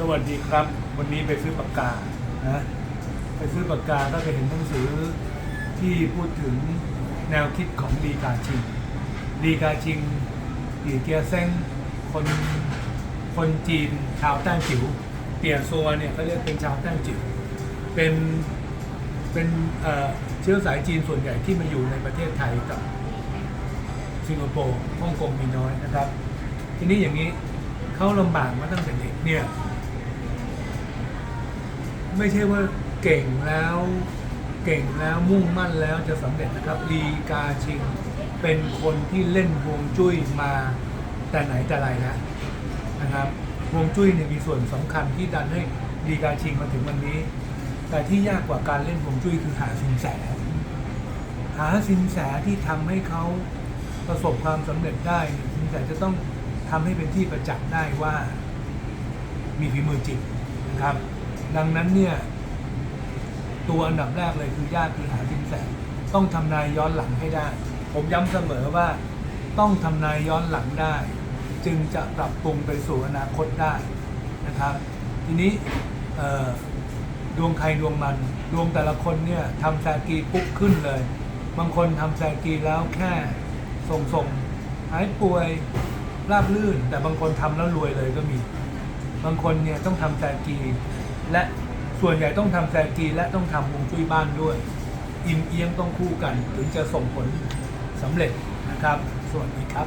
สวัสดีครับ วันนี้ไปซื้อปากกานะไปซื้อปากกาก็ไปเห็นหนังสือที่พูดถึงแนวคิดของลีกาชิงลีกาชิงตีเกียเซ้งคนคนจีนชาวแต้จิ๋วเตียซัวเนี่ยเขาเรียกเป็นชาวแต้จิ๋วเป็นเป็นเชื้อสายจีนส่วนใหญ่ที่มาอยู่ในประเทศไทยกับสิงคโปร์ฮ่องกงมีน้อยนะครับ ทีนี้อย่างนี้เขาลำบากมาตั้งแต่เด็กเนี่ย ไม่ใช่ว่าเก่งแล้วเก่งแล้วมุ่งมั่นแล้วจะสำเร็จนะครับลีกาชิง เป็นคนที่เล่นฮวงจุ้ยมาแต่ไหนแต่ไรแล้วนะครับฮวงจุ้ยเนี่ยมีส่วนสำคัญที่ดันให้ลีกาชิงมาถึงวันนี้ แต่ที่ยากกว่าการเล่นฮวงจุ้ยคือหาสินแสหาสินแสที่ทำให้เขาประสบความสำเร็จได้สินแสจะต้องทำให้เป็นที่ประจักษ์ได้ว่ามีฝีมือจริงนะครับ ดังนั้นเนี่ย ตัวอันดับแรกเลยคือยากคือหาสินแสต้องทำนายย้อนหลังให้ได้ ผมย้ำเสมอว่าต้องทำนายย้อนหลังได้ จึงจะปรับปรุงไปสู่อนาคตได้นะครับ ทีนี้ดวงใครดวงมัน ดวงแต่ละคนเนี่ยทำแซกีปุ๊บขึ้นเลย บางคนทำแซกีแล้วแค่ส่งส่งๆหายป่วยราบลื่น แต่บางคนทำแล้วรวยเลยก็มี บางคนเนี่ยต้องทำแซกี และส่วนใหญ่ต้องทำแซกีและต้องทำฮวงจุ้ยบ้านด้วย อิมเอียงต้องคู่กันถึงจะส่งผลสำเร็จนะครับ สวัสดีครับ